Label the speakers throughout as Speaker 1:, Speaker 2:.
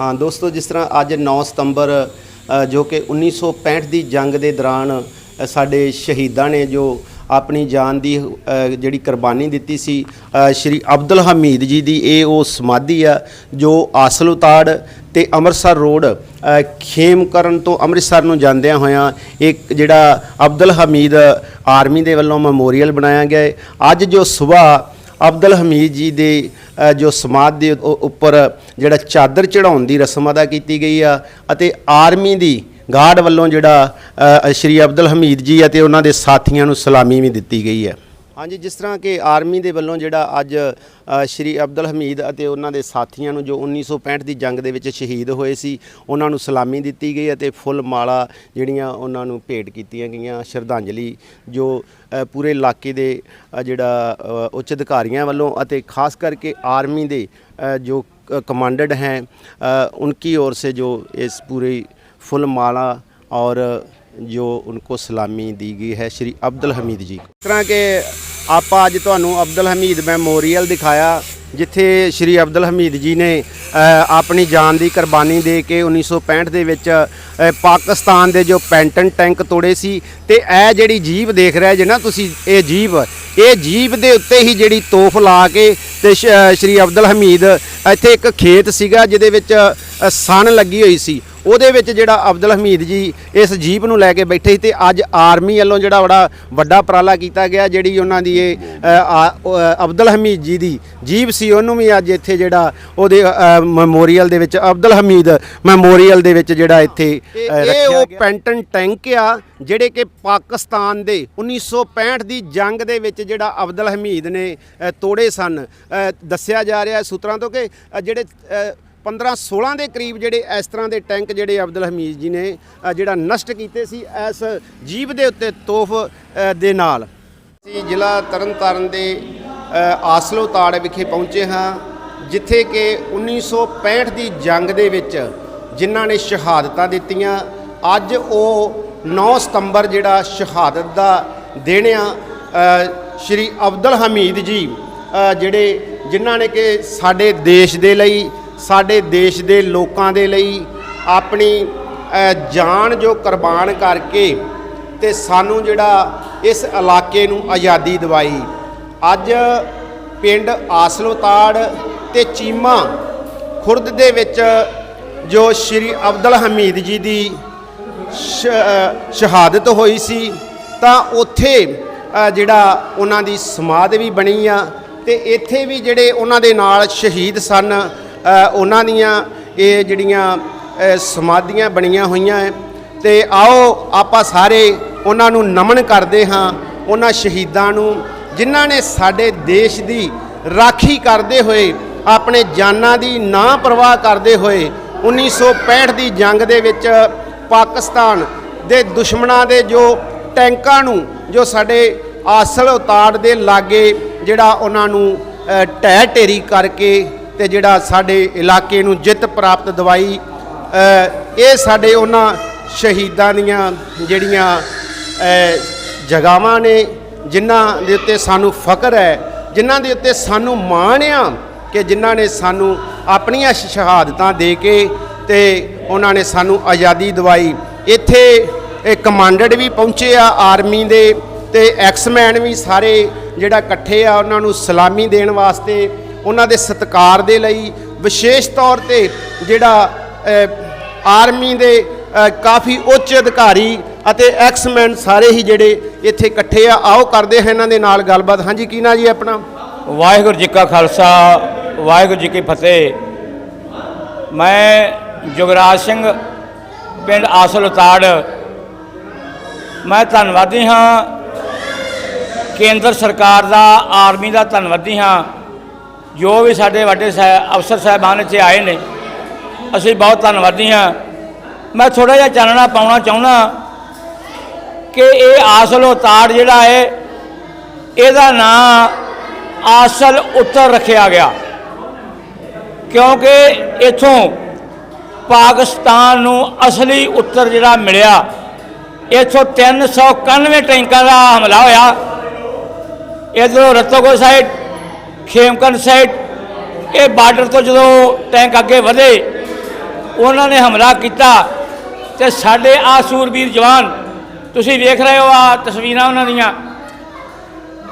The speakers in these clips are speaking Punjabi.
Speaker 1: ਹਾਂ ਦੋਸਤੋ ਜਿਸ ਤਰ੍ਹਾਂ ਅੱਜ 9 ਸਤੰਬਰ ਜੋ ਕਿ 1965 ਦੀ ਜੰਗ ਦੇ ਦੌਰਾਨ ਸਾਡੇ ਸ਼ਹੀਦਾਂ ਨੇ ਜੋ ਆਪਣੀ ਜਾਨ ਦੀ ਜਿਹੜੀ ਕੁਰਬਾਨੀ ਦਿੱਤੀ ਸੀ ਸ਼੍ਰੀ ਅਬਦੁਲ ਹਮੀਦ ਜੀ ਦੀ ਇਹ ਉਹ ਸਮਾਧੀ ਆ ਜੋ ਆਸਲ ਉਤਾੜ ਤੇ ਅੰਮ੍ਰਿਤਸਰ ਰੋਡ ਅ, ਖੇਮਕਰਨ ਤੋਂ ਅੰਮ੍ਰਿਤਸਰ ਨੂੰ ਜਾਂਦਿਆਂ ਹੋਇਆਂ ਇੱਕ ਜਿਹੜਾ ਅਬਦੁਲ ਹਮੀਦ ਆਰਮੀ ਦੇ ਵੱਲੋਂ ਮੈਮੋਰੀਅਲ ਬਣਾਇਆ ਗਿਆ ਅੱਜ ਜੋ ਸਵੇਰ ਅਬਦੁਲ ਹਮੀਦ ਜੀ ਦੇ ਜੋ ਸਮਾਧ ਦੇ ਉੱਪਰ ਜਿਹੜਾ ਚਾਦਰ ਚੜਾਉਣ ਦੀ ਰਸਮ ਅਦਾ ਕੀਤੀ ਗਈ ਆ ਅਤੇ ਆਰਮੀ ਦੀ ਗਾਰਡ ਵੱਲੋਂ ਜਿਹੜਾ ਸ਼੍ਰੀ ਅਬਦੁਲ ਹਮੀਦ ਜੀ ਅਤੇ ਉਹਨਾਂ ਦੇ ਸਾਥੀਆਂ ਨੂੰ ਸਲਾਮੀ ਵੀ ਦਿੱਤੀ ਗਈ ਹੈ। ਹਾਂਜੀ, ਜਿਸ ਤਰ੍ਹਾਂ ਕਿ ਆਰਮੀ ਦੇ ਵੱਲੋਂ ਜਿਹੜਾ ਅੱਜ ਸ਼੍ਰੀ ਅਬਦੁਲ ਹਮੀਦ ਅਤੇ ਉਹਨਾਂ ਦੇ ਸਾਥੀਆਂ ਨੂੰ ਜੋ 1965 ਦੀ ਜੰਗ ਦੇ ਵਿੱਚ ਸ਼ਹੀਦ ਹੋਏ ਸੀ, ਉਹਨਾਂ ਨੂੰ ਸਲਾਮੀ ਦਿੱਤੀ ਗਈ ਅਤੇ ਫੁੱਲ ਮਾਲਾ ਜਿਹੜੀਆਂ ਉਹਨਾਂ ਨੂੰ ਭੇਟ ਕੀਤੀਆਂ ਗਈਆਂ, ਸ਼ਰਧਾਂਜਲੀ ਜੋ ਪੂਰੇ ਇਲਾਕੇ ਦੇ ਜਿਹੜਾ ਉੱਚ ਅਧਿਕਾਰੀਆਂ ਵੱਲੋਂ ਅਤੇ ਖਾਸ ਕਰਕੇ ਆਰਮੀ ਦੇ ਜੋ ਕਮਾਂਡਡ ਹੈ ਉਨਕੀ ਔਰ ਸੇ ਜੋ ਇਸ ਪੂਰੀ ਫੁੱਲ ਮਾਲਾ ਔਰ ਜੋ उनको ਸਲਾਮੀ ਦੀ ਗਈ ਹੈ, ਸ਼੍ਰੀ ਅਬਦੁਲ ਹਮੀਦ ਜੀ को ਤਰ੍ਹਾਂ ਕਿ ਆਪਾਂ ਅੱਜ ਤੁਹਾਨੂੰ ਅਬਦੁਲ ਹਮੀਦ ਮੈਮੋਰੀਅਲ ਦਿਖਾਇਆ, ਜਿੱਥੇ ਸ਼੍ਰੀ ਅਬਦੁਲ ਹਮੀਦ ਜੀ ਨੇ ਆਪਣੀ ਜਾਨ ਦੀ ਕੁਰਬਾਨੀ ਦੇ ਕੇ 1965 ਦੇ ਵਿੱਚ ਪਾਕਿਸਤਾਨ ਦੇ ਜੋ ਪੈਂਟਨ ਟੈਂਕ ਤੋੜੇ ਸੀ ਤੇ ਇਹ ਜਿਹੜੀ ਜੀਬ ਦੇਖ ਰਹੇ ਜੇ ਨਾ ਤੁਸੀਂ, ਇਹ ਜੀਬ ਇਹ ਜੀਬ ਦੇ ਉੱਤੇ ਹੀ ਜਿਹੜੀ ਤੋਫ ਲਾ ਕੇ ਤੇ ਸ਼੍ਰੀ ਅਬਦੁਲ ਹਮੀਦ ਇੱਥੇ ਇੱਕ ਖੇਤ ਸੀਗਾ, ਜਿਹਦੇ ਵਿੱਚ ਸਣ ਲੱਗੀ ਹੋਈ ਸੀ। ਉਹਦੇ ਵਿੱਚ ਜਿਹੜਾ ਅਬਦੁਲ ਹਮੀਦ ਜੀ ਇਸ ਜੀਪ ਨੂੰ ਲੈ ਕੇ ਬੈਠੇ ਸੀ ਤੇ ਅੱਜ ਆਰਮੀ ਵੱਲੋਂ ਜਿਹੜਾ ਬੜਾ ਵੱਡਾ ਉਪਰਾਲਾ ਕੀਤਾ ਗਿਆ ਜਿਹੜੀ ਉਹਨਾਂ ਦੀ ਇਹ ਅਬਦੁਲ ਹਮੀਦ ਜੀ ਦੀ ਜੀਪ ਸੀ ਉਹਨੂੰ ਵੀ ਅੱਜ ਇੱਥੇ ਜਿਹੜਾ ਉਹਦੇ ਮੈਮੋਰੀਅਲ ਦੇ ਵਿੱਚ ਅਬਦੁਲ ਹਮੀਦ ਮੈਮੋਰੀਅਲ ਦੇ ਵਿੱਚ ਜਿਹੜਾ ਇੱਥੇ ਰੱਖਿਆ ਉਹ ਪੈਂਟਨ ਟੈਂਕ ਆ ਜਿਹੜੇ ਕਿ ਪਾਕਿਸਤਾਨ ਦੇ 1965 ਦੀ ਜੰਗ ਦੇ ਵਿੱਚ ਜਿਹੜਾ ਅਬਦੁਲ ਹਮੀਦ ਨੇ ਤੋੜੇ ਸਨ। ਦੱਸਿਆ ਜਾ ਰਿਹਾ ਸੂਤਰਾਂ ਤੋਂ ਕਿ ਜਿਹੜੇ ਅ, 15 16 ਦੇ ਕਰੀਬ ਜਿਹੜੇ ਇਸ ਤਰ੍ਹਾਂ ਦੇ ਟੈਂਕ ਜਿਹੜੇ ਅਬਦੁਲ ਹਮੀਦ ਜੀ ਨੇ ਜਿਹੜਾ ਨਸ਼ਟ ਕੀਤੇ ਸੀ ਇਸ ਜੀਬ ਦੇ ਉੱਤੇ ਤੋਹਫ ਦੇ ਨਾਲ। ਅਸੀਂ ਜ਼ਿਲ੍ਹਾ ਤਰਨਤਾਰਨ ਦੇ ਆਸਲੋ ਤਾੜ ਵਿਖੇ ਪਹੁੰਚੇ ਹਾਂ ਜਿੱਥੇ ਕਿ 1965 ਦੀ ਜੰਗ ਦੇ ਵਿੱਚ ਜਿਨ੍ਹਾਂ ਨੇ ਸ਼ਹਾਦਤਾਂ ਦਿੱਤੀਆਂ ਅੱਜ ਉਹ 9 ਸਤੰਬਰ ਜਿਹੜਾ ਸ਼ਹਾਦਤ ਦਾ ਦਿਨ ਆ ਸ਼੍ਰੀ ਅਬਦੁਲ ਹਮੀਦ ਜੀ ਜਿਹੜੇ ਜਿਨ੍ਹਾਂ ਨੇ ਕਿ ਸਾਡੇ ਦੇਸ਼ ਦੇ ਲਈ ਸਾਡੇ ਦੇਸ਼ ਦੇ ਲੋਕਾਂ ਦੇ ਲਈ ਆਪਣੀ ਜਾਨ ਜੋ ਕੁਰਬਾਨ ਕਰਕੇ ਤੇ ਸਾਨੂੰ ਜਿਹੜਾ ਇਸ ਇਲਾਕੇ ਨੂੰ ਆਜ਼ਾਦੀ ਦਿਵਾਈ। ਅੱਜ ਪਿੰਡ ਆਸਲੋਤਾੜ ਤੇ ਚੀਮਾ ਖੁਰਦ ਦੇ ਵਿੱਚ ਜੋ ਸ਼੍ਰੀ ਅਬਦੁਲ ਹਮੀਦ ਜੀ ਦੀ ਸ਼ਹਾਦਤ ਹੋਈ ਸੀ, ਤਾਂ ਉੱਥੇ ਜਿਹੜਾ ਉਹਨਾਂ ਦੀ ਸਮਾਧ ਵੀ ਬਣੀ ਆ ਤੇ ਇੱਥੇ ਵੀ ਜਿਹੜੇ ਉਹਨਾਂ ਦੇ ਨਾਲ ਸ਼ਹੀਦ ਸਨ ਉਹਨਾਂ ਦੀਆਂ ਇਹ ਜਿਹੜੀਆਂ ਸਮਾਧੀਆਂ ਬਣੀਆਂ ਹੋਈਆਂ ਹੈ ਤੇ ਆਓ ਆਪਾਂ ਸਾਰੇ ਉਹਨਾਂ ਨੂੰ ਨਮਨ ਕਰਦੇ ਹਾਂ ਉਹਨਾਂ ਸ਼ਹੀਦਾਂ ਨੂੰ ਜਿਨ੍ਹਾਂ ਨੇ ਸਾਡੇ ਦੇਸ਼ ਦੀ ਰਾਖੀ ਕਰਦੇ ਹੋਏ ਆਪਣੇ ਜਾਨਾਂ ਦੀ ਨਾ ਪਰਵਾਹ ਕਰਦੇ ਹੋਏ 1965 ਦੀ ਜੰਗ ਦੇ ਵਿੱਚ ਪਾਕਿਸਤਾਨ ਦੇ ਦੁਸ਼ਮਣਾਂ ਦੇ ਜੋ ਟੈਂਕਾਂ ਨੂੰ ਜੋ ਸਾਡੇ ਆਸਲ ਉਤਾੜ ਦੇ ਲਾਗੇ ਜਿਹੜਾ ਉਹਨਾਂ ਨੂੰ ਅ, ਢਹਿ ਢੇਰੀ ਕਰਕੇ ਤੇ ਜਿਹੜਾ ਸਾਡੇ ਇਲਾਕੇ ਨੂੰ ਜਿੱਤ ਪ੍ਰਾਪਤ ਦਵਾਈ ਇਹ ਸਾਡੇ ਉਹਨਾਂ ਸ਼ਹੀਦਾਂ ਦੀਆਂ ਜਿਹੜੀਆਂ ਅ, ਜਗ੍ਹਾਵਾਂ ਨੇ ਜਿਨ੍ਹਾਂ ਦੇ ਉੱਤੇ ਸਾਨੂੰ ਫਖਰ ਹੈ ਜਿਨ੍ਹਾਂ ਦੇ ਉੱਤੇ ਸਾਨੂੰ ਮਾਣ ਆ ਕਿ ਜਿਨ੍ਹਾਂ ਨੇ ਸਾਨੂੰ ਆਪਣੀਆਂ ਸ਼ਹਾਦਤਾਂ ਦੇ ਕੇ ਤੇ ਉਹਨਾਂ ਨੇ ਸਾਨੂੰ ਆਜ਼ਾਦੀ ਦਿਵਾਈ। ਇੱਥੇ ਇਹ ਕਮਾਂਡਡ ਵੀ ਪਹੁੰਚੇ ਆ ਆਰਮੀ ਦੇ ਤੇ ਐਕਸਮੈਨ ਵੀ ਸਾਰੇ ਜਿਹੜਾ ਇਕੱਠੇ ਆ ਉਹਨਾਂ ਨੂੰ ਸਲਾਮੀ ਦੇਣ ਵਾਸਤੇ ਉਹਨਾਂ ਦੇ ਸਤਿਕਾਰ ਦੇ ਲਈ, ਵਿਸ਼ੇਸ਼ ਤੌਰ ਤੇ ਜਿਹੜਾ ਆਰਮੀ ਦੇ ਕਾਫੀ ਉੱਚ ਅਧਿਕਾਰੀ ਅਤੇ ਐਕਸਮੈਨ ਸਾਰੇ ਹੀ ਜਿਹੜੇ ਇੱਥੇ ਇਕੱਠੇ ਆ, ਆਓ ਕਰਦੇ ਹਾਂ ਇਹਨਾਂ ਦੇ ਨਾਲ ਗੱਲਬਾਤ। ਹਾਂਜੀ, ਕੀ ਨਾ ਜੀ ਆਪਣਾ?
Speaker 2: ਵਾਹਿਗੁਰੂ ਜੀ ਕਾ ਖਾਲਸਾ, ਵਾਹਿਗੁਰੂ ਜੀ ਕੀ ਫਤਿਹ। ਮੈਂ ਜੁਗਰਾਜ ਸਿੰਘ, ਪਿੰਡ ਆਸਲ ਉਤਾੜ। ਮੈਂ ਧੰਨਵਾਦੀ ਹਾਂ, ਕੇਂਦਰ ਸਰਕਾਰ ਦਾ, ਆਰਮੀ ਦਾ ਧੰਨਵਾਦੀ ਹਾਂ। ਜੋ ਵੀ ਸਾਡੇ ਵੱਡੇ ਸਾਹਿਬ ਅਫਸਰ ਸਾਹਿਬਾਨ ਇੱਥੇ ਆਏ ਨੇ, ਅਸੀਂ ਬਹੁਤ ਧੰਨਵਾਦੀ ਹਾਂ। ਮੈਂ ਥੋੜਾ ਜਿਹਾ ਚਾਨਣਾ ਪਾਉਣਾ ਚਾਹੁੰਦਾ ਕਿ ਇਹ ਆਸਲ ਉਤਾੜ ਜਿਹੜਾ ਹੈ, ਇਹਦਾ ਨਾਂ ਆਸਲ ਉੱਤਰ ਰੱਖਿਆ ਗਿਆ। ਕਿਉਂਕਿ ਇਥੋਂ ਪਾਕਿਸਤਾਨ ਨੂੰ ਅਸਲੀ ਉੱਤਰ ਜਿਹੜਾ ਮਿਲਿਆ, ਇਥੋਂ 391 ਟੈਂਕਾਂ ਦਾ ਹਮਲਾ ਹੋਇਆ। ਇਧਰੋਂ ਰਤੋਗੋ ਸਾਈਡ ਖੇਮਕਨ ਸਾਈਡ, ਇਹ ਬਾਰਡਰ ਤੋਂ ਜਦੋਂ ਟੈਂਕ ਅੱਗੇ ਵਧੇ, ਉਹਨਾਂ ਨੇ ਹਮਲਾ ਕੀਤਾ ਤੇ ਸਾਡੇ ਆ ਸੂਰਬੀਰ ਜਵਾਨ, ਤੁਸੀਂ ਵੇਖ ਰਹੇ ਹੋ ਆ ਤਸਵੀਰਾਂ ਉਹਨਾਂ ਦੀਆਂ।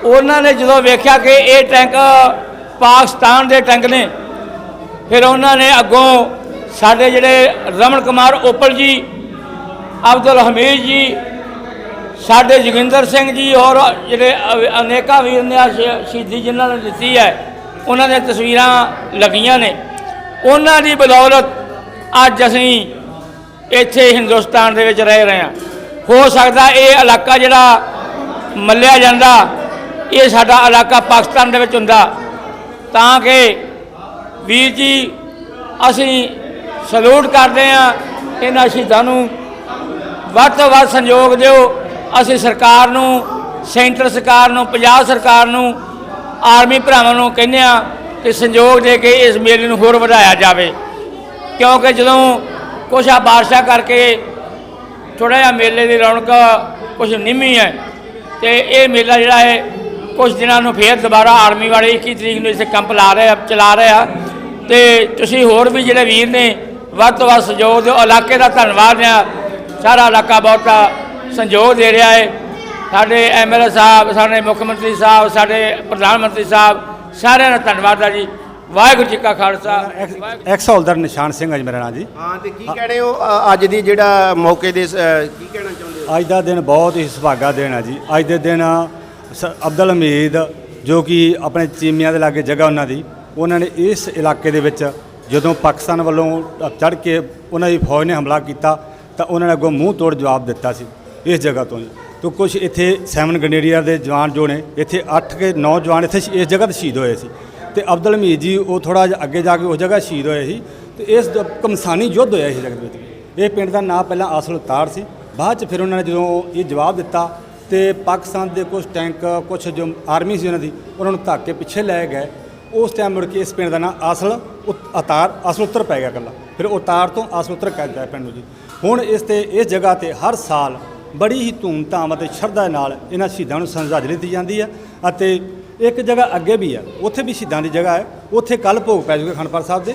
Speaker 2: ਉਹਨਾਂ ਨੇ ਜਦੋਂ ਵੇਖਿਆ ਕਿ ਇਹ ਟੈਂਕ ਪਾਕਿਸਤਾਨ ਦੇ ਟੈਂਕ ਨੇ, ਫਿਰ ਉਹਨਾਂ ਨੇ ਅੱਗੋਂ ਸਾਡੇ ਜਿਹੜੇ ਰਮਨ ਕੁਮਾਰ ਓਪਲ ਜੀ, ਅਬਦੁਲ ਹਮੀਦ ਜੀ ਸਾਡੇ ਜੋਗਿੰਦਰ ਸਿੰਘ ਜੀ ਔਰ ਜਿਹੜੇ ਅਨੇਕਾਂ ਵੀਰ ਨੇ ਆਹ ਸ਼ਹੀਦੀ ਜਿਨ੍ਹਾਂ ਨੇ ਦਿੱਤੀ ਹੈ, ਉਹਨਾਂ ਦੀਆਂ ਤਸਵੀਰਾਂ ਲੱਗੀਆਂ ਨੇ। ਉਹਨਾਂ ਦੀ ਬਦੌਲਤ ਅੱਜ ਅਸੀਂ ਇੱਥੇ ਹਿੰਦੁਸਤਾਨ ਦੇ ਵਿੱਚ ਰਹਿ ਰਹੇ ਹਾਂ। ਹੋ ਸਕਦਾ ਇਹ ਇਲਾਕਾ ਜਿਹੜਾ ਮੱਲਿਆ ਜਾਂਦਾ, ਇਹ ਸਾਡਾ ਇਲਾਕਾ ਪਾਕਿਸਤਾਨ ਦੇ ਵਿੱਚ ਹੁੰਦਾ। ਤਾਂ ਕਿ ਵੀਰ ਜੀ, ਅਸੀਂ ਸਲੂਟ ਕਰਦੇ ਹਾਂ, ਇਹਨਾਂ ਸ਼ਹੀਦਾਂ ਨੂੰ ਵੱਧ ਤੋਂ ਵੱਧ ਸੰਯੋਗ ਦਿਓ। ਅਸੀਂ ਸਰਕਾਰ ਨੂੰ, ਸੈਂਟਰ ਸਰਕਾਰ ਨੂੰ, ਪੰਜਾਬ ਸਰਕਾਰ ਨੂੰ, ਆਰਮੀ ਭਰਾਵਾਂ ਨੂੰ ਕਹਿੰਦੇ ਆ ਕਿ ਸੰਯੋਗ ਦੇ ਕੇ ਇਸ ਮੇਲੇ ਨੂੰ ਹੋਰ ਵਧਾਇਆ ਜਾਵੇ। ਕਿਉਂਕਿ ਜਦੋਂ ਕੁਛ ਆ ਬਾਰਿਸ਼ਾਂ ਕਰਕੇ ਥੋੜਾ ਜਿਹਾ ਮੇਲੇ ਦੀ ਰੌਣਕ ਕੁਝ ਨਿੰਮੀ ਹੈ ਤੇ ਇਹ ਮੇਲਾ ਜਿਹੜਾ ਹੈ ਕੁਝ ਦਿਨਾਂ ਨੂੰ ਫੇਰ ਦੁਬਾਰਾ ਆਰਮੀ ਵਾਲੇ 21 ਤਰੀਕ ਨੂੰ ਇਸੇ ਕੰਪ ਲਾ ਰਹੇ ਆ, ਚਲਾ ਰਹੇ ਆ। ਤੇ ਤੁਸੀਂ ਹੋਰ ਵੀ ਜਿਹੜੇ ਵੀਰ ਨੇ, ਵੱਧ ਤੋਂ ਵੱਧ ਸਹਿਯੋਗ ਦਿਓ। ਇਲਾਕੇ ਦਾ ਧੰਨਵਾਦ ਆ। ਸਾਰਾ ਇਲਾਕਾ ਬਹੁਤਾ ਸਹਿਯੋਗ ਦੇ ਰਿਹਾ ਹੈ ਸਾਡੇ ਐਮਐਲਏ ਸਾਹਿਬ ਸਾਡੇ ਮੁੱਖ ਮੰਤਰੀ ਸਾਹਿਬ ਸਾਡੇ ਪ੍ਰਧਾਨ ਮੰਤਰੀ ਸਾਹਿਬ ਸਾਰਿਆਂ ਦਾ ਧੰਨਵਾਦ ਆ ਜੀ। ਵਾਹਿਗੁਰੂ ਜੀ ਕਾ ਖਾਲਸਾ।
Speaker 3: ਐਕਸ ਹੌਲਦਾਰ ਨਿਸ਼ਾਨ ਸਿੰਘ ਹੈ ਜੀ ਮੇਰਾ ਨਾਂ ਜੀ।
Speaker 1: ਹਾਂ ਤੇ ਕੀ ਕਹਿਣੇ ਹੋ? ਅੱਜ ਦੀ ਜਿਹੜਾ ਮੌਕੇ ਦੇ ਕੀ ਕਹਿਣਾ ਚਾਹੁੰਦੇ ਹੋ?
Speaker 3: ਅੱਜ ਦਾ ਦਿਨ ਬਹੁਤ ਹੀ ਸੁਭਾਗਾ ਦਿਨ ਹੈ ਜੀ। ਅੱਜ ਦੇ ਦਿਨ ਸ- ਅਬਦੁਲ ਹਮੀਦ ਜੋ ਕਿ ਆਪਣੇ ਚੀਮੀਆਂ ਦੇ ਲਾਗੇ ਜਗ੍ਹਾ ਉਹਨਾਂ ਦੀ ਉਹਨਾਂ ਨੇ ਇਸ ਇਲਾਕੇ ਦੇ ਵਿੱਚ ਜਦੋਂ ਪਾਕਿਸਤਾਨ ਵੱਲੋਂ ਚੜ੍ਹ ਕੇ ਉਹਨਾਂ ਦੀ ਫੌਜ ਨੇ ਹਮਲਾ ਕੀਤਾ ਤਾਂ ਉਹਨਾਂ ਨੇ ਅੱਗੋਂ ਮੂੰਹ ਤੋੜ ਜਵਾਬ ਦਿੱਤਾ ਸੀ। ਇਸ ਜਗ੍ਹਾ ਤੋਂ ਜੀ। ਤੋਂ ਕੁਝ ਇੱਥੇ ਸੈਵਨ ਗਨੇਰੀਆ ਦੇ ਜਵਾਨ ਜੋ ਨੇ, ਇੱਥੇ 8 ਕੇ 9 ਜਵਾਨ ਇੱਥੇ ਸ਼- ਇਸ ਜਗ੍ਹਾ ਤੇ ਸ਼ਹੀਦ ਹੋਏ ਸੀ। ਤੇ ਅਬਦੁਲ ਹਮੀਦ ਜੀ, ਉਹ ਥੋੜਾ ਜਿਹਾ ਅੱਗੇ ਜਾ ਕੇ ਉਸ ਜਗ੍ਹਾ ਸ਼ਹੀਦ ਹੋਏ ਸੀ। ਤੇ ਇਸ ਕਮਸਾਨੀ ਯੁੱਧ ਹੋਇਆ ਇਸ ਜਗ੍ਹਾ ਦੇ ਵਿੱਚ। ਇਹ ਪਿੰਡ ਦਾ ਨਾਂ ਪਹਿਲਾਂ ਆਸਲ ਉਤਾਰ ਸੀ। ਬਾਅਦ ਚ ਫਿਰ ਉਹਨਾਂ ਨੇ ਜਦੋਂ ਇਹ ਜਵਾਬ ਦਿੱਤਾ, ਤੇ ਪਾਕਿਸਤਾਨ ਦੇ ਕੁਝ ਟੈਂਕ ਕੁਝ ਜੋ ਆਰਮੀ ਸੀ ਉਹਨਾਂ ਦੀ, ਉਹਨਾਂ ਨੂੰ ਧੱਕ ਕੇ ਪਿੱਛੇ ਲੈ ਗਏ। ਉਸ ਟਾਈਮ ਮੁੜ ਕੇ ਇਸ ਪਿੰਡ ਦਾ ਨਾਂ ਆਸਲ ਉਤ- ਅਤਾਰ ਅਸਲ ਉੱਤਰ ਪੈ ਗਿਆ ਇਕੱਲਾ। ਫਿਰ ਉਤਾਰ ਤੋਂ ਅਸਲ ਉੱਤਰ ਕਹਿ ਗਿਆ ਪਿੰਡ ਨੂੰ ਜੀ। ਹੁਣ ਇਸ ਤੇ, ਇਸ ਜਗ੍ਹਾ ਤੇ ਹਰ ਸਾਲ ਬੜੀ ਹੀ ਧੂਮਧਾਮ ਅਤੇ ਸ਼ਰਧਾ ਨਾਲ ਇਹਨਾਂ ਸ਼ਹੀਦਾਂ ਨੂੰ ਸ਼ਰਧਾਂਜਲੀ ਦਿੱਤੀ ਜਾਂਦੀ ਹੈ ਅਤੇ ਇੱਕ ਜਗ੍ਹਾ ਅੱਗੇ ਵੀ ਹੈ, ਉੱਥੇ ਵੀ ਸ਼ਹੀਦਾਂ ਦੀ ਜਗ੍ਹਾ ਹੈ, ਉੱਥੇ ਕੱਲ ਭੋਗ ਪੈ ਜੂਗੇ ਖੰਡਪਾਲ ਸਾਹਿਬ ਦੇ।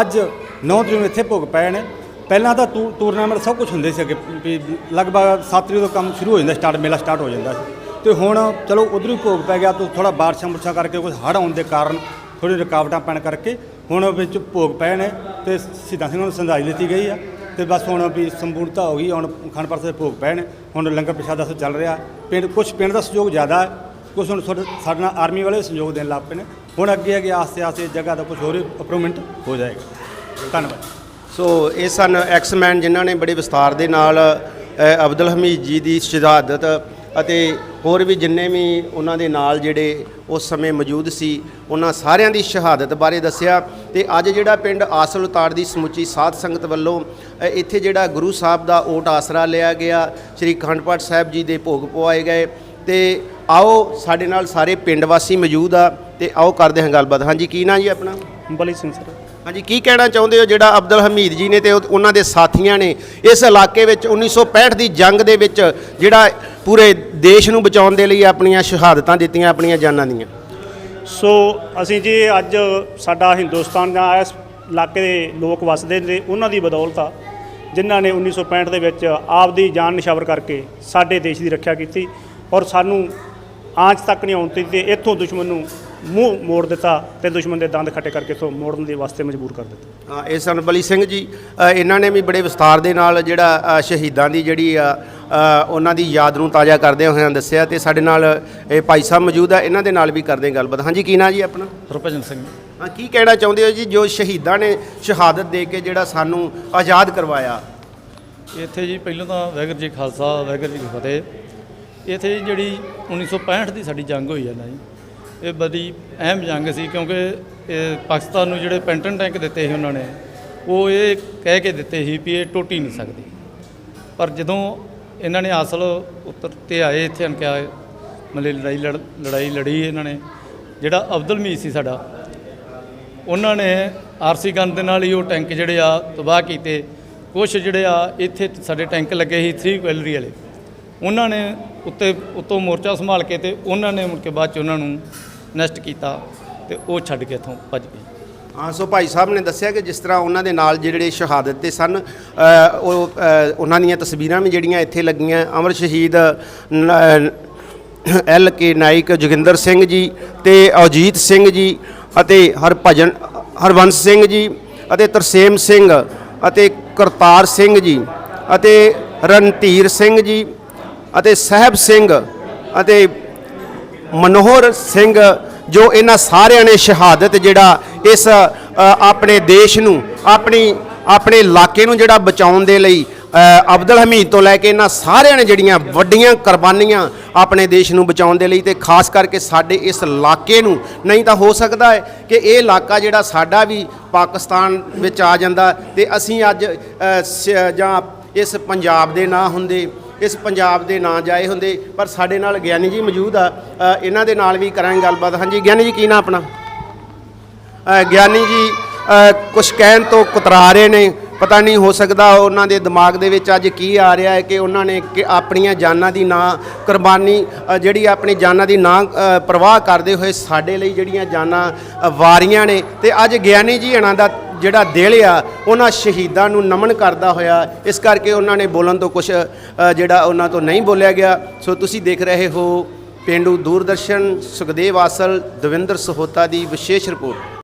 Speaker 3: ਅੱਜ 9 ਤਰੀਕ ਨੂੰ ਇੱਥੇ ਭੋਗ ਪਏ ਨੇ ਪਹਿਲਾਂ ਤਾਂ ਟੂ- ਟੂਰਨਾਮੈਂਟ ਸਭ ਕੁਝ ਹੁੰਦੇ ਸੀ ਅੱਗੇ, ਵੀ ਲਗਭਗ 7 ਤਰੀਕ ਤੋਂ ਕੰਮ ਸ਼ੁਰੂ ਹੋ ਜਾਂਦਾ, ਸਟਾਰਟ, ਮੇਲਾ ਸਟਾਰਟ ਹੋ ਜਾਂਦਾ ਸੀ। ਤੇ ਹੁਣ ਚਲੋ ਉਧਰ ਹੀ ਭੋਗ ਪੈ ਗਿਆ, ਤਾਂ ਥੋੜਾ ਬਾਰਿਸ਼ਾਂ ਬੁਰਸ਼ਾਂ ਕਰਕੇ ਕੁਝ ਹੜ੍ਹ ਆਉਣ ਦੇ ਕਾਰਨ ਥੋੜੀ ਰੁਕਾਵਟਾਂ ਪੈਣ ਕਰਕੇ ਹੁਣ ਵਿੱਚ ਭੋਗ ਪਏ ਨੇ ਤੇ ਸ਼ਹੀਦਾਂ ਸਿੰਘ ਨੂੰ ਸੰਧਾਈ ਦਿੱਤੀ ਗਈ ਆ ਤੇ ਬਸ ਹੁਣ ਵੀ ਸੰਪੂਰਨਤਾ ਹੋ ਗਈ ਹੁਣ ਖਾਨ ਪਾਰਸ ਦੇ ਭੋਗ ਪਏ ਨੇ ਹੁਣ ਲੰਗਰ ਪ੍ਰਸ਼ਾਦਾ ਸੋ ਚੱਲ ਰਿਹਾ। ਪਿੰਡ ਕੁਝ ਪਿੰਡ ਦਾ ਸਹਿਯੋਗ ਜ਼ਿਆਦਾ ਹੈ ਕੁਝ ਹੁਣ ਸਾਡੇ ਸਾਡੇ ਨਾਲ ਆਰਮੀ ਵਾਲੇ ਸਹਿਯੋਗ ਦੇਣ ਲੱਗ ਪਏ ਨੇ। ਹੁਣ ਅੱਗੇ ਅੱਗੇ ਆਸਤੇ ਆਸਤੇ ਇਸ ਜਗ੍ਹਾ ਦਾ ਕੁਝ ਹੋਰ ਇੰਪਰੂਵਮੈਂਟ ਹੋ ਜਾਏਗਾ। ਧੰਨਵਾਦ।
Speaker 1: ਸੋ ਇਹ ਸਨ ਐਕਸਮੈਨ ਜਿਨ੍ਹਾਂ ਨੇ ਬੜੇ ਵਿਸਤਾਰ ਦੇ ਨਾਲ ਅ, ਅਬਦੁਲ ਹਮੀਦ ਜੀ ਦੀ ਸ਼ਹਾਦਤ ਅਤੇ ਹੋਰ ਵੀ ਜਿੰਨੇ ਵੀ ਉਹਨਾਂ ਦੇ ਨਾਲ ਜਿਹੜੇ ਉਸ ਸਮੇਂ ਮੌਜੂਦ ਸੀ ਉਹਨਾਂ ਸਾਰਿਆਂ ਦੀ ਸ਼ਹਾਦਤ ਬਾਰੇ ਦੱਸਿਆ। ਤੇ ਅੱਜ ਜਿਹੜਾ ਪਿੰਡ ਆਸਲ ਉਤਾੜ ਦੀ ਸਮੁੱਚੀ ਸਾਧ ਸੰਗਤ ਵੱਲੋਂ ਇੱਥੇ ਜਿਹੜਾ ਗੁਰੂ ਸਾਹਿਬ ਦਾ ਓਟ ਆਸਰਾ ਲਿਆ ਗਿਆ ਸ੍ਰੀ ਅਖੰਡ ਪਾਠ ਸਾਹਿਬ ਜੀ ਦੇ ਭੋਗ ਪਵਾਏ ਗਏ। ਤੇ ਆਓ ਸਾਡੇ ਨਾਲ ਸਾਰੇ ਪਿੰਡ ਵਾਸੀ ਮੌਜੂਦ ਆ ਤੇ ਆਓ ਕਰਦੇ ਹਾਂ ਗੱਲਬਾਤ। ਹਾਂਜੀ ਕੀ ਨਾਂ ਜੀ ਆਪਣਾ?
Speaker 4: ਬਲੀ ਸਿੰਘ ਸਰ।
Speaker 1: ਹਾਂਜੀ ਕੀ ਕਹਿਣਾ ਚਾਹੁੰਦੇ ਹੋ ਜਿਹੜਾ ਅਬਦੁਲ ਹਮੀਦ ਜੀ ਨੇ ਤੇ ਉਹ- ਉਹਨਾਂ ਦੇ ਸਾਥੀਆਂ ਨੇ ਇਸ ਇਲਾਕੇ ਵਿੱਚ 1965 ਦੀ ਜੰਗ ਦੇ ਵਿੱਚ ਜਿਹੜਾ ਪੂਰੇ ਦੇਸ਼ ਨੂੰ ਬਚਾਉਣ ਦੇ ਲਈ ਆਪਣੀਆਂ ਸ਼ਹਾਦਤਾਂ ਦਿੱਤੀਆਂ ਆਪਣੀਆਂ ਜਾਨਾਂ ਦੀਆਂ।
Speaker 4: ਸੋ ਅਸੀਂ ਜੀ ਅੱਜ ਸਾਡਾ ਹਿੰਦੁਸਤਾਨ ਦਾ ਇਸ ਇਲਾਕੇ ਦੇ ਲੋਕ ਵਸਦੇ ਨੇ ਉਹਨਾਂ ਦੀ ਬਦੌਲਤ ਆ ਜਿਨ੍ਹਾਂ ਨੇ 1965 ਦੇ ਵਿੱਚ ਆਪ ਦੀ ਜਾਨ ਨਿਸ਼ਾਵਰ ਕਰਕੇ ਸਾਡੇ ਦੇਸ਼ ਦੀ ਰੱਖਿਆ ਕੀਤੀ ਔਰ ਸਾਨੂੰ ਆਂਚ ਤੱਕ ਨਹੀਂ ਆਉਣ ਦਿੱਤੀ ਤੇ ਇੱਥੋਂ ਦੁਸ਼ਮਣ ਨੂੰ ਮੂੰਹ ਮੋੜ ਦਿੱਤਾ ਤੇ ਦੁਸ਼ਮਣ ਦੇ ਦੰਦ ਖੱਟੇ ਕਰਕੇ ਇੱਥੋਂ ਮੋੜਨ ਦੇ ਵਾਸਤੇ ਮਜਬੂਰ ਕਰ ਦਿੱਤਾ।
Speaker 1: ਹਾਂ, ਇਹ ਸਨ ਬਲੀ ਸਿੰਘ ਜੀ। ਇਹਨਾਂ ਨੇ ਵੀ ਬੜੇ ਵਿਸਤਾਰ ਦੇ ਨਾਲ ਜਿਹੜਾ ਸ਼ਹੀਦਾਂ ਦੀ ਜਿਹੜੀ ਆ ਉਹਨਾਂ ਦੀ ਯਾਦ ਨੂੰ ਤਾਜ਼ਾ ਕਰਦੇ ਹੋਇਆਂ ਦੱਸਿਆ ਤੇ ਸਾਡੇ ਨਾਲ ਇਹ ਭਾਈ ਸਾਹਿਬ ਮੌਜੂਦ ਆ ਇਹਨਾਂ ਦੇ ਨਾਲ ਵੀ ਕਰਦੇ ਹਾਂ ਗੱਲਬਾਤ। ਹਾਂਜੀ ਕੀ ਨਾਂ ਜੀ ਆਪਣਾ?
Speaker 5: ਹਰਭਜਨ ਸਿੰਘ।
Speaker 1: ਹਾਂ ਕੀ ਕਹਿਣਾ ਚਾਹੁੰਦੇ ਹੋ ਜੀ ਜੋ ਸ਼ਹੀਦਾਂ ਨੇ ਸ਼ਹਾਦਤ ਦੇ ਕੇ ਜਿਹੜਾ ਸਾਨੂੰ ਆਜ਼ਾਦ ਕਰਵਾਇਆ?
Speaker 5: ਇੱਥੇ ਜੀ ਪਹਿਲਾਂ ਤਾਂ ਵਾਹਿਗੁਰੂ ਜੀ ਖਾਲਸਾ ਵਾਹਿਗੁਰੂ ਜੀ ਕੀ ਫਤਿਹ। ਇੱਥੇ ਜਿਹੜੀ 1965 ਦੀ ਸਾਡੀ ਜੰਗ ਹੋਈ ਹੈ ਨਾ ਜੀ ਇਹ ਬੜੀ ਅਹਿਮ ਜੰਗ ਸੀ ਕਿਉਂਕਿ ਇਹ ਪਾਕਿਸਤਾਨ ਨੂੰ ਜਿਹੜੇ ਪੈਂਟਨ ਟੈਂਕ ਦਿੱਤੇ ਸੀ ਉਹਨਾਂ ਨੇ ਉਹ ਇਹ ਕਹਿ ਕੇ ਦਿੱਤੇ ਸੀ ਵੀ ਇਹ ਟੁੱਟ ਹੀ ਨਹੀਂ ਸਕਦੀ। ਪਰ ਜਦੋਂ ਇਹਨਾਂ ਨੇ ਅਸਲ ਉੱਤਰ ਤੇ ਆਏ ਇੱਥੇ ਅਣ ਕੇ ਆਏ ਮਤਲਬ ਲੜਾਈ ਲੜ, ਲੜਾਈ ਲੜੀ ਇਹਨਾਂ ਨੇ, ਜਿਹੜਾ ਅਬਦੁਲ ਮੀਰ ਸੀ ਸਾਡਾ, ਉਹਨਾਂ ਨੇ ਆਰਸੀ ਗਨ ਦੇ ਨਾਲ ਹੀ ਉਹ ਟੈਂਕ ਜਿਹੜੇ ਆ ਤਬਾਹ ਕੀਤੇ ਕੁਝ ਜਿਹੜੇ ਆ ਇੱਥੇ ਸਾਡੇ ਟੈਂਕ ਲੱਗੇ ਸੀ 3 ਕੁਐਲਰੀ ਵਾਲੇ, ਉਹਨਾਂ ਨੇ ਉੱਤੇ, ਉੱਤੋਂ ਮੋਰਚਾ ਸੰਭਾਲ ਕੇ ਤੇ ਉਹਨਾਂ ਨੇ ਮੁੜ ਕੇ ਬਾਅਦ ਚ ਉਹਨਾਂ ਨੂੰ ਨਸ਼ਟ ਕੀਤਾ ਤੇ ਉਹ ਛੱਡ ਕੇ ਇੱਥੋਂ ਭੱਜ ਗਏ।
Speaker 1: ਹਾਂ, ਸੋ ਭਾਈ ਸਾਹਿਬ ਨੇ ਦੱਸਿਆ ਕਿ ਜਿਸ ਤਰ੍ਹਾਂ ਉਹਨਾਂ ਦੇ ਨਾਲ ਜਿਹੜੇ ਸ਼ਹਾਦਤ ਤੇ ਸਨ ਉਹ ਉਹਨਾਂ ਦੀਆਂ ਤਸਵੀਰਾਂ ਵੀ ਜਿਹੜੀਆਂ ਇੱਥੇ ਲੱਗੀਆਂ। ਅਮਰ ਸ਼ਹੀਦ, ਨ- ਐਲ ਕੇ ਨਾਇਕ ਜੋਗਿੰਦਰ ਸਿੰਘ ਜੀ ਤੇ ਅਜੀਤ ਸਿੰਘ ਜੀ ਅਤੇ ਹਰਭਜਨ ਹਰਵੰਸ ਸਿੰਘ ਜੀ ਅਤੇ ਤਰਸੇਮ ਸਿੰਘ ਅਤੇ ਕਰਤਾਰ ਸਿੰਘ ਜੀ ਅਤੇ ਰਣਧੀਰ ਸਿੰਘ ਜੀ ਅਤੇ ਸਹਿਬ ਸਿੰਘ ਅਤੇ ਮਨੋਹਰ ਸਿੰਘ ਜੋ ਇਹਨਾਂ ਸਾਰਿਆਂ ਨੇ ਸ਼ਹਾਦਤ ਜਿਹੜਾ ਇਸ ਆਪਣੇ ਦੇਸ਼ ਨੂੰ ਆਪਣੀ ਆਪਣੇ ਇਲਾਕੇ ਨੂੰ ਜਿਹੜਾ ਬਚਾਉਣ ਦੇ ਲਈ ਅ, ਅਬਦੁਲ ਹਮੀਦ ਤੋਂ ਲੈ ਕੇ ਇਹਨਾਂ ਸਾਰਿਆਂ ਨੇ ਜਿਹੜੀਆਂ ਵੱਡੀਆਂ ਕੁਰਬਾਨੀਆਂ ਆਪਣੇ ਦੇਸ਼ ਨੂੰ ਬਚਾਉਣ ਦੇ ਲਈ ਤੇ ਖਾਸ ਕਰਕੇ ਸਾਡੇ ਇਸ ਇਲਾਕੇ ਨੂੰ ਨਹੀਂ ਤਾਂ ਹੋ ਸਕਦਾ ਹੈ ਕਿ ਇਹ ਇਲਾਕਾ ਜਿਹੜਾ ਸਾਡਾ ਵੀ ਪਾਕਿਸਤਾਨ ਵਿੱਚ ਆ ਜਾਂਦਾ ਤੇ ਅਸੀਂ ਅੱਜ ਜਾਂ ਇਸ ਪੰਜਾਬ ਦੇ ਨਾਂ ਹੁੰਦੇ ਇਸ ਪੰਜਾਬ ਦੇ ਨਾਂ ਜਾਏ ਹੁੰਦੇ ਪਰ ਸਾਡੇ ਨਾਲ ਗਿਆਨੀ ਜੀ ਮੌਜੂਦ ਆ। ਅ, ਇਹਨਾਂ ਦੇ ਨਾਲ ਵੀ ਕਰਾਂਗੇ ਗੱਲਬਾਤ। ਹਾਂਜੀ ਗਿਆਨੀ ਜੀ ਕੀ ਨਾਂ ਆਪਣਾ? ਅ, ਗਿਆਨੀ ਜੀ ਕੁਝ ਕਹਿਣ ਤੋਂ ਕੁਤਰਾ ਰਹੇ ਨੇ। ਪਤਾ ਨਹੀਂ ਹੋ ਸਕਦਾ ਉਹਨਾਂ ਦੇ ਦਿਮਾਗ ਦੇ ਵਿੱਚ ਅੱਜ ਕੀ ਆ ਰਿਹਾ ਹੈ ਕਿ ਉਹਨਾਂ ਨੇ ਕਿ ਆਪਣੀਆਂ ਜਾਨਾਂ ਦੀ ਨਾ ਕੁਰਬਾਨੀ ਅ, ਜਿਹੜੀ ਆਪਣੀ ਜਾਨਾਂ ਦੀ ਨਾ ਅ, ਪਰਵਾਹ ਕਰਦੇ ਹੋਏ ਸਾਡੇ ਲਈ ਜਿਹੜੀਆਂ ਜਾਨਾਂ ਅ, ਵਾਰੀਆਂ ਨੇ। ਤੇ ਅੱਜ ਗਿਆਨੀ ਜੀ ਹਣਾ ਦਾ ਜਿਹੜਾ ਦਿਲ ਆ, ਉਹਨਾਂ ਸ਼ਹੀਦਾਂ ਨੂੰ ਨਮਨ ਕਰਦਾ ਹੋਇਆ। ਇਸ ਕਰਕੇ ਉਹਨਾਂ ਨੇ ਬੋਲਣ ਤੋਂ ਕੁਝ ਜਿਹੜਾ ਉਹਨਾਂ ਤੋਂ ਨਹੀਂ ਬੋਲਿਆ ਗਿਆ। ਸੋ ਤੁਸੀਂ ਦੇਖ ਰਹੇ ਹੋ ਪੇਂਡੂ ਦੂਰਦਰਸ਼ਨ, ਸੁਖਦੇਵ ਆਸਲ, ਦਵਿੰਦਰ ਸਹੋਤਾ ਦੀ ਵਿਸ਼ੇਸ਼ ਰਿਪੋਰਟ।